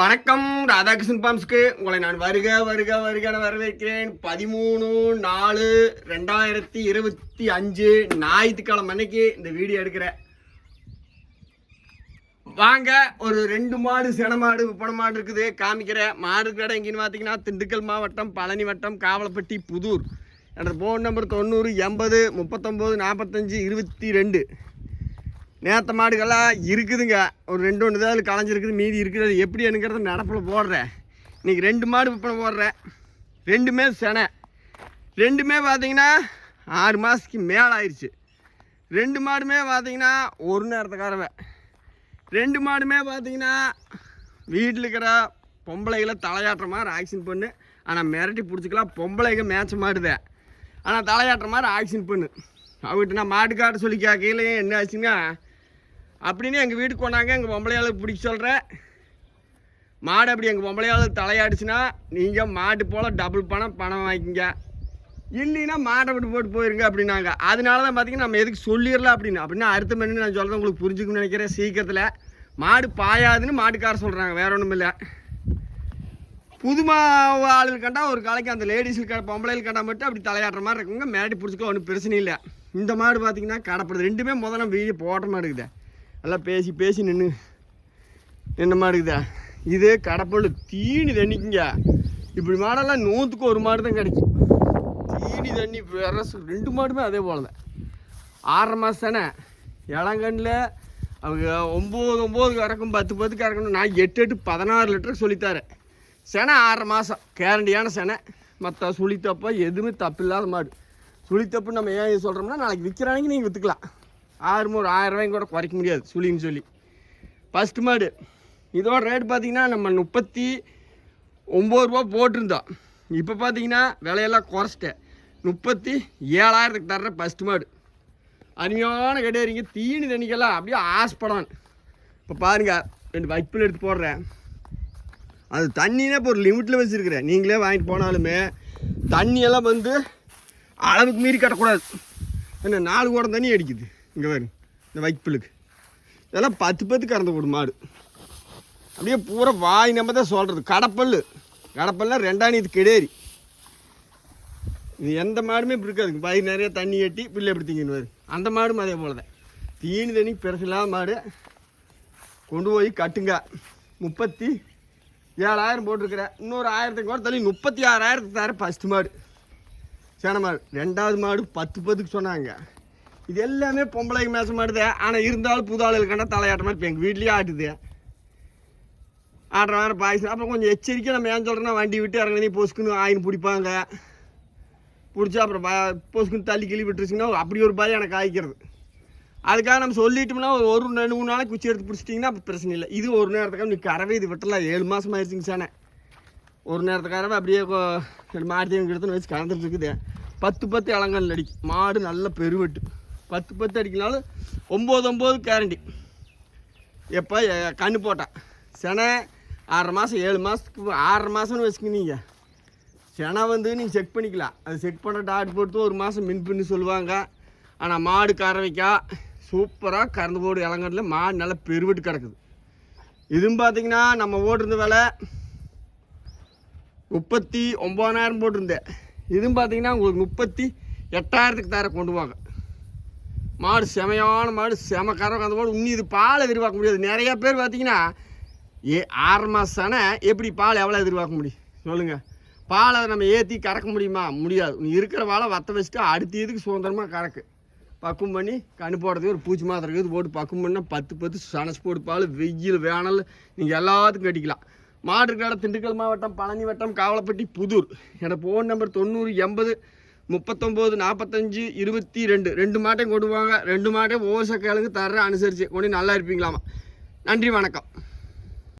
வணக்கம் ராதாகிருஷ்ணன் பாம்ஸ்க்கு. உங்களை நான் வருக வருக வருக வரவேற்கிறேன். பதிமூணு நாலு ரெண்டாயிரத்தி இருபத்தி அஞ்சு ஞாயிற்றுக்கிழமை அன்னைக்கு இந்த வீடியோ எடுக்கிறேன் வாங்க ஒரு ரெண்டு மாடு சென மாடு விற்பனை மாடு இருக்குது. காமிக்கிறேன் மாடு கடை எங்கேன்னு பார்த்தீங்கன்னா திண்டுக்கல் மாவட்டம் பழனி வட்டம் காவலப்பட்டி புதூர். என்னோட ஃபோன் நம்பர் தொண்ணூறு எண்பது முப்பத்தொம்போது நாற்பத்தஞ்சு இருபத்தி ரெண்டு. நேத்த மாடுகள்லாம் இருக்குதுங்க. ஒரு ரெண்டு ஒன்று தான் களைஞ்சிருக்குது மீதி இருக்குது. அது எப்படி எனங்கிறத நடப்பில் போடுறேன். இன்றைக்கி ரெண்டு மாடு விற்பனை போடுறேன். ரெண்டுமே செனை. ரெண்டுமே பார்த்தீங்கன்னா ஆறு மாதத்துக்கு மேலே ஆயிடுச்சு ரெண்டு மாடுமே பார்த்தீங்கன்னா ஒரு நேரத்துக்காரவை ரெண்டு மாடுமே பார்த்தீங்கன்னா வீட்டில் இருக்கிற பொம்பளைகளை தலையாட்டுற மாதிரி ஆக்ஷன் பண்ணு. ஆனால் மிரட்டி பிடிச்சிக்கலாம். பொம்பளைங்க மேய்ச்ச மாடுதே. ஆனால் தலையாட்டுற மாதிரி ஆக்ஷன் பண்ணு. அவகிட்ட நான் மாட்டுக்காட்டு சொல்லி கேட்கல என்ன ஆச்சுன்னா அப்படின்னு எங்கள் வீட்டுக்கு கொண்டாங்க எங்கள் பொம்பளையாளுக்கு பிடிக்க சொல்கிறேன் மாடு அப்படி எங்கள் பொம்பளையாளுக்கு தலையாடுச்சுன்னா நீங்கள் மாட்டு போல் டபுள் பணம் பணம் வாங்கிக்கிங்க இல்லைன்னா மாட்டை விட்டு போட்டு போயிருங்க அப்படின்னாங்க. அதனால தான் பார்த்தீங்கன்னா நம்ம எதுக்கு சொல்லிடலாம் அப்படின்னு. அப்படின்னா அடுத்த மணி நான் சொல்கிறேன் உங்களுக்கு புரிஞ்சுக்கணும்னு நினைக்கிறேன் சீக்கிரத்தில். மாடு பாயாதுன்னு மாட்டுக்கார சொல்கிறாங்க வேற ஒன்றும் இல்லை. புதுமா ஆளுகள் கண்டா ஒரு காலைக்கு அந்த லேடிஸுக்கு கடை பொம்பளைகள் கண்டா மட்டும் அப்படி தலையாடுற மாதிரி இருக்குங்க. மேடி பிடிச்சிக்கலாம் ஒன்றும் பிரச்சனை இல்லை. இந்த மாடு பார்த்தீங்கன்னா கடப்படுது. ரெண்டுமே முதல்ல வீடு போட்ட மாடுக்குதே நல்லா பேசி பேசி நின்று என்ன மாடுக்குதா இது? கடப்பல் தீனி தண்ணிக்குங்க. இப்படி மாடெல்லாம் நூற்றுக்கு ஒரு மாடு தான் கிடைக்கும். தீனி தண்ணி வேற ரெண்டு மாடுமே அதே போல் தான் ஆறரை மாதம் தானே? இளங்கண்ணில் அவங்க ஒம்பது ஒம்பது கறக்கும் பத்து பத்து கறக்கணும் நான் எட்டு எட்டு பதினாறு லிட்டருக்கு சொல்லித்தாரேன். செனை ஆறரை மாதம் கேரண்டியான செனை. மற்ற சுழித்தப்போ எதுவுமே தப்பு இல்லாத மாடு. சுழித்தப்புன்னு நம்ம ஏன் சொல்கிறோம்னா நாளைக்கு விற்கிறாங்க நீங்கள் விற்றுக்கலாம் ஆறு ஒரு ஆயிரம் ரூபாய்க்கு கூட குறைக்க முடியாது சுழின்னு சொல்லி. ஃபஸ்ட்டு மாடு. இதோட ரேட் பார்த்தீங்கன்னா நம்ம முப்பத்தி ஒம்பது ரூபா போட்டிருந்தோம். இப்போ பார்த்தீங்கன்னா விலையெல்லாம் குறைச்சிட்டேன். முப்பத்தி ஏழாயிரத்துக்கு தர்ற ஃபஸ்ட்டு மாடு. அருமையான கிடையாதுங்க தீனி தண்ணிக்கெல்லாம் அப்படியே ஆசைப்படான் இப்போ பாருங்க ரெண்டு வைப்பில் எடுத்து போடுறேன். அது தண்ணினா இப்போ ஒரு லிமிட்டில் வச்சுருக்கிறேன். நீங்களே வாங்கிட்டு போனாலுமே தண்ணியெல்லாம் வந்து அளவுக்கு மீறி கட்டக்கூடாது. என்ன நாலு குடம் தண்ணி அடிக்குது. இங்கே பாருங்க. இந்த வைப்பிலுக்கு இதெல்லாம் பத்து பத்து கறந்து போடும் மாடு. அப்படியே பூரா வாய் நம்ம தான் சொல்கிறது கடப்பல் கடப்பல்லாம் ரெண்டாம் இது கிடையாது இது எந்த மாடுமே இப்படி இருக்காதுங்க. பயிர் நிறைய தண்ணி கட்டி பிள்ளை எப்படி திங்கின்னு அந்த மாடும் அதே போல தான் தீனி தண்ணி பெருசில்லாத மாடு. கொண்டு போய் கட்டுங்க. முப்பத்தி ஏழாயிரம் போட்டிருக்கிறேன் இன்னொரு ஆயிரத்துக்கு கூட தள்ளி முப்பத்தி ஆறாயிரத்துக்கு தர ஃபஸ்ட்டு மாடு. சேன மாடு. ரெண்டாவது மாடு பத்து பத்துக்கு சொன்னாங்க. இது எல்லாமே பொம்பளைக்கு மேச மாட்டுது. ஆனால் இருந்தாலும் புது ஆளுகள் கண்டா தலையாட்ட மாதிரி இப்போ எங்கள் வீட்லேயே ஆட்டுது. ஆடுற வேறு பாய்ஸ். அப்புறம் கொஞ்சம் எச்சரிக்கை நம்ம ஏன் சொல்கிறோன்னா வண்டி விட்டு இறங்கி பொசுக்குன்னு ஆயின் பிடிப்பாங்க. பிடிச்சா அப்புறம் ப பொசுக்குன்னு தள்ளி கிளி விட்டுருச்சுங்கன்னா அப்படி ஒரு பயம் எனக்கு ஆகிக்கிறது அதுக்காக நம்ம சொல்லிட்டோம்னா ஒரு ஒரு ரெண்டு மூணு நாளைக்கு குச்சி எடுத்து பிடிச்சிட்டிங்கன்னா அப்போ பிரச்சனை இல்லை. இது ஒரு நேரத்துக்காக நீ கறவை இது விட்டலாம் ஏழு மாதம் ஆயிடுச்சுங்க சானே ஒரு நேரத்துக்காரவே அப்படியே கொ- மாடு எடுத்துன்னு வச்சு கலந்துட்டு இருக்குது. பத்து பத்து இளங்கல் அடிக்கும். மாடு நல்ல பெருவெட்டு. பத்து பத்து அடிக்கனாலும் ஒம்பது ஒம்பது கேரண்டி எப்போ கண்ணு போட்டேன் செனை ஆறரை மாதம் ஏழு மாதத்துக்கு ஆறரை மாதம்னு வச்சுக்கினீங்க. செனை வந்து நீங்கள் செக் பண்ணிக்கலாம். அது செக் பண்ண டாட் போட்டு ஒரு மாதம் மின் பின்னு சொல்லுவாங்க. ஆனால் மாடு கறவைக்கா சூப்பராக கறந்து போடு இளங்கட்டில் மாடு நல்லா பெருவெட்டு கிடக்குது. இதுவும் பார்த்தீங்கன்னா நம்ம ஓட்டிருந்த விலை முப்பத்தி ஒம்பதாயிரம் போட்டிருந்தேன். இதுவும் பார்த்தீங்கன்னா உங்களுக்கு முப்பத்தி எட்டாயிரத்துக்கு தர கொண்டு வாங்க மாடு செமையான மாடு செம கறவை அந்த மாடு இன்னும் இது பாலை எதிர்பார்க்க முடியாது. நிறைய பேர் பார்த்தீங்கன்னா ஏ ஆறு மாதம் ஆனால் எப்படி பால் எவ்வளோ எதிர்பார்க்க முடியும்? சொல்லுங்கள் பாலை நம்ம ஏற்றி கறக்க முடியுமா? முடியாது. நீ இருக்கிற பாலை வத்த வச்சுட்டு அடுத்த இதுக்கு சுதந்திரமாக கறக்கு? பக்குவம் பண்ணி கண்ணு போடுறதுக்கு ஒரு பூச்சி மாத்திரை இருக்குது போட்டு பக்குவம் பண்ணால் பத்து பத்து சனஸ் போட்டு பால் வெயில் வேனல் நீங்கள் எல்லாத்துக்கும் கட்டிக்கலாம். மாடு இருக்கிற திண்டுக்கல் மாவட்டம் பழனி வட்டம் காவலப்பட்டி புதூர். என்னோட ஃபோன் நம்பர் தொண்ணூறு எண்பது முப்பத்தொம்போது நாற்பத்தஞ்சு இருபத்தி ரெண்டு. ரெண்டு மாட்டையும் கொடுவாங்க ரெண்டு மாட்டையும் ஓச கிழங்கு தர அனுசரித்து கொண்டு நல்லா இருப்பீங்களாமா. நன்றி வணக்கம்.